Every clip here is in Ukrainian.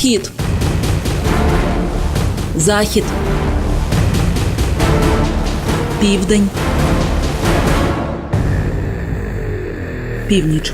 Схід. Захід. Південь. Північ.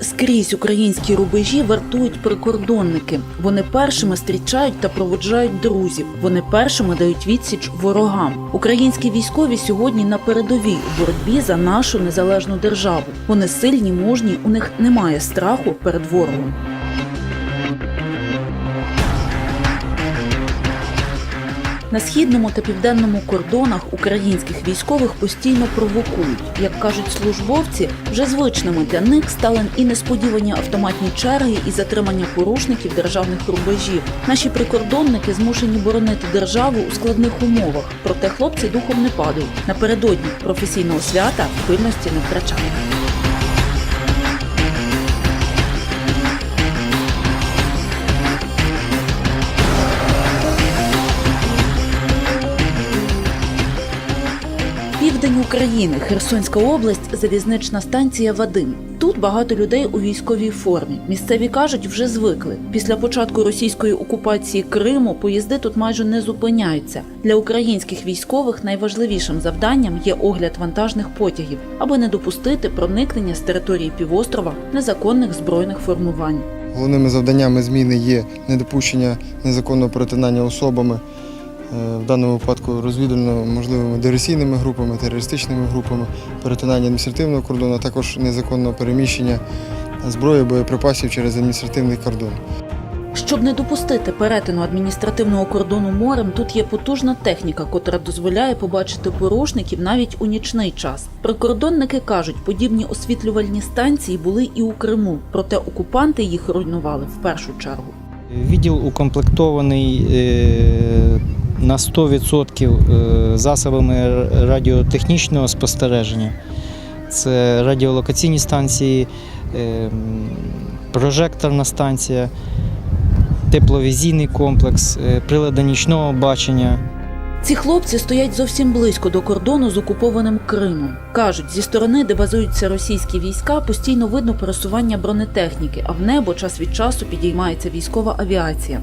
Скрізь українські рубежі вартують прикордонники. Вони першими зустрічають та проводжають друзів. Вони першими дають відсіч ворогам. Українські військові сьогодні на передовій у боротьбі за нашу незалежну державу. Вони сильні, мужні, у них немає страху перед ворогом. На східному та південному кордонах українських військових постійно провокують. Як кажуть службовці, вже звичними для них стали і несподівані автоматні черги, і затримання порушників державних рубежів. Наші прикордонники змушені боронити державу у складних умовах. Проте хлопці духом не падають. Напередодні професійного свята пильності не втрачають. України, Херсонська область, залізнична станція Вадим. Тут багато людей у військовій формі. Місцеві кажуть, вже звикли. Після початку російської окупації Криму поїзди тут майже не зупиняються. Для українських військових найважливішим завданням є огляд вантажних потягів, аби не допустити проникнення з території півострова незаконних збройних формувань. Головними завданнями зміни є недопущення незаконного перетинання особами, в даному випадку розвідувально можливими диверсійними групами, терористичними групами, перетинання адміністративного кордону, а також незаконного переміщення зброї, боєприпасів через адміністративний кордон. Щоб не допустити перетину адміністративного кордону морем, тут є потужна техніка, котра дозволяє побачити порушників навіть у нічний час. Прикордонники кажуть, подібні освітлювальні станції були і у Криму, проте окупанти їх руйнували в першу чергу. Відділ укомплектований е, на 100% е, засобами радіотехнічного спостереження. Це радіолокаційні станції, е, прожекторна станція, тепловізійний комплекс, е, прилади нічного бачення. Ці хлопці стоять зовсім близько до кордону з окупованим Кримом. кажуть, зі сторони, де базуються російські війська, постійно видно пересування бронетехніки, а в небо час від часу підіймається військова авіація.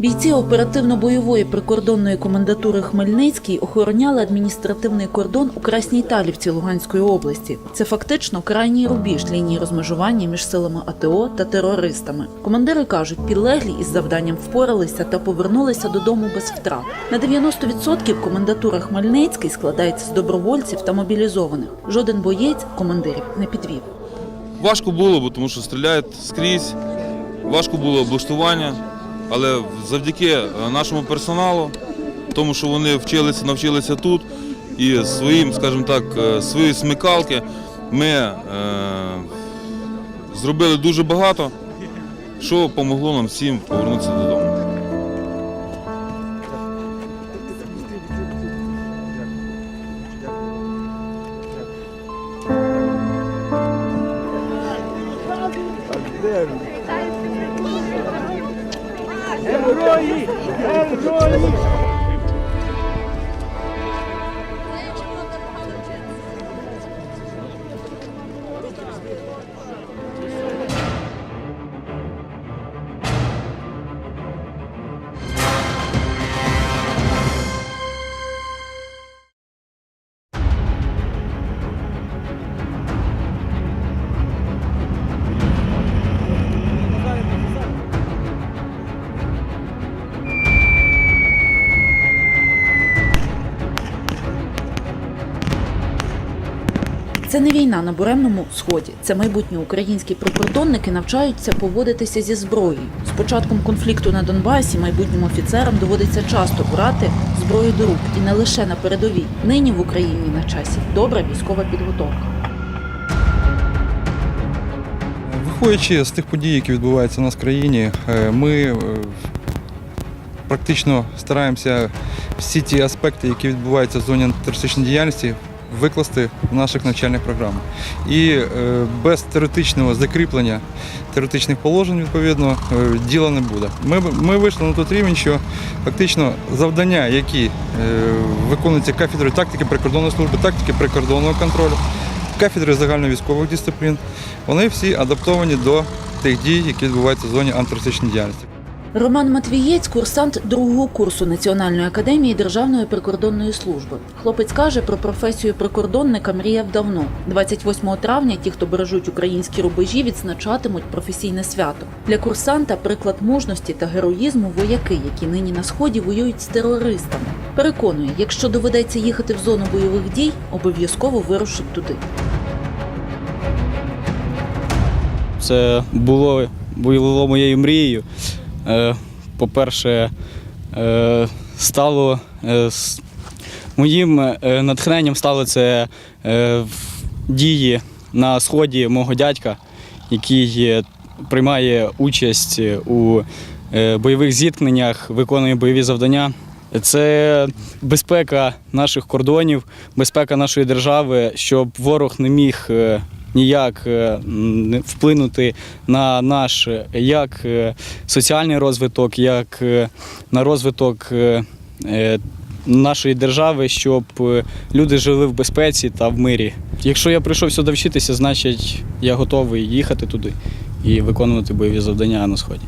Бійці оперативно-бойової прикордонної комендатури Хмельницький охороняли адміністративний кордон у Красній Талівці Луганської області. Це фактично крайній рубіж лінії розмежування між силами АТО та терористами. Командири кажуть, підлеглі із завданням впоралися та повернулися додому без втрат. На 90% комендатура Хмельницький складається з добровольців та мобілізованих. Жоден боєць командирів не підвів. Важко було, бо тому що стріляють скрізь. Важко було облаштування, але завдяки е, нашому персоналу, тому що вони вчилися, навчилися тут, і своїм, скажімо так, е, свої смикалки ми е, зробили дуже багато, що допомогло нам всім повернутися додому. Герої! Герої! Це не війна на буремному сході. Це майбутні українські прикордонники навчаються поводитися зі зброєю. З початком конфлікту на Донбасі майбутнім офіцерам доводиться часто брати зброю до рук і не лише на передовій. Нині в Україні на часі добра військова підготовка. Виходячи з тих подій, які відбуваються у нас в країні, е, ми е, практично стараємося всі ті аспекти, які відбуваються в зоні антитерористичної діяльності, викласти в наших навчальних програмах. І е, без теоретичного закріплення теоретичних положень, відповідно, е, діла не буде. Ми, ми вийшли на той рівень, що фактично завдання, які е, виконуються кафедрою тактики прикордонної служби, тактики прикордонного контролю, кафедри загальновійськових дисциплін, вони всі адаптовані до тих дій, які відбуваються в зоні антитерористичної діяльності. Роман Матвієць, курсант другого курсу Національної академії Державної прикордонної служби. Хлопець каже, про професію прикордонника мріяв давно. 28 травня ті, хто бережуть українські рубежі, відзначатимуть професійне свято. Для курсанта приклад мужності та героїзму вояки, які нині на сході воюють з терористами. Переконує, якщо доведеться їхати в зону бойових дій, обов'язково вирушить туди. Це було, було моєю мрією. Е, По-перше, е, стало е, моїм натхненням стало це дії на сході мого дядька, який приймає участь у бойових зіткненнях, виконує бойові завдання. Це безпека наших кордонів, безпека нашої держави, щоб ворог не міг ніяк е, вплинути на наш як е, соціальний розвиток, як е, на розвиток нашої держави, щоб люди жили в безпеці та в мирі. Якщо я прийшов сюди вчитися, значить я готовий їхати туди і виконувати бойові завдання на сході.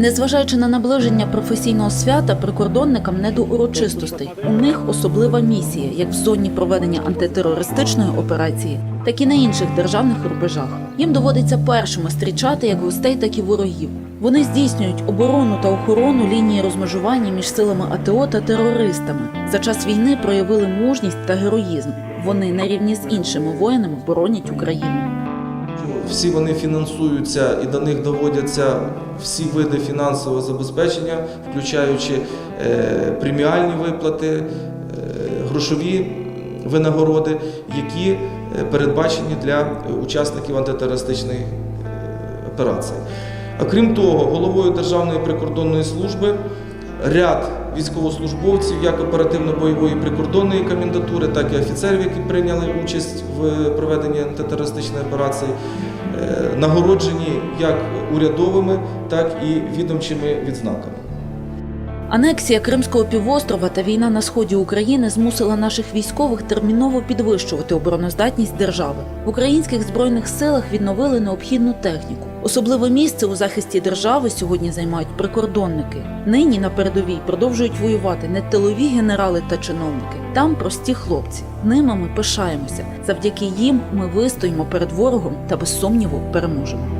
Незважаючи на наближення професійного свята, прикордонникам не до урочистостей. У них особлива місія, як в зоні проведення антитерористичної операції, так і на інших державних рубежах. Їм доводиться першими зустрічати як гостей, так і ворогів. Вони здійснюють оборону та охорону лінії розмежування між силами АТО та терористами. За час війни проявили мужність та героїзм. Вони на рівні з іншими воїнами боронять Україну. Всі вони фінансуються і до них доводяться всі види фінансового забезпечення, включаючи е, преміальні виплати, е, грошові винагороди, які е, передбачені для учасників антитерористичної операції. Окрім того, головою Державної прикордонної служби ряд військовослужбовців як оперативно-бойової прикордонної комендатури, так і офіцерів, які прийняли участь в проведенні антитерористичної операції, нагороджені як урядовими, так і відомчими відзнаками. Анексія Кримського півострова та війна на сході України змусила наших військових терміново підвищувати обороноздатність держави. В українських збройних силах відновили необхідну техніку. Особливе місце у захисті держави сьогодні займають прикордонники. Нині на передовій продовжують воювати не тилові генерали та чиновники. Там прості хлопці. Ними ми пишаємося. Завдяки їм ми вистоїмо перед ворогом та без сумніву переможемо.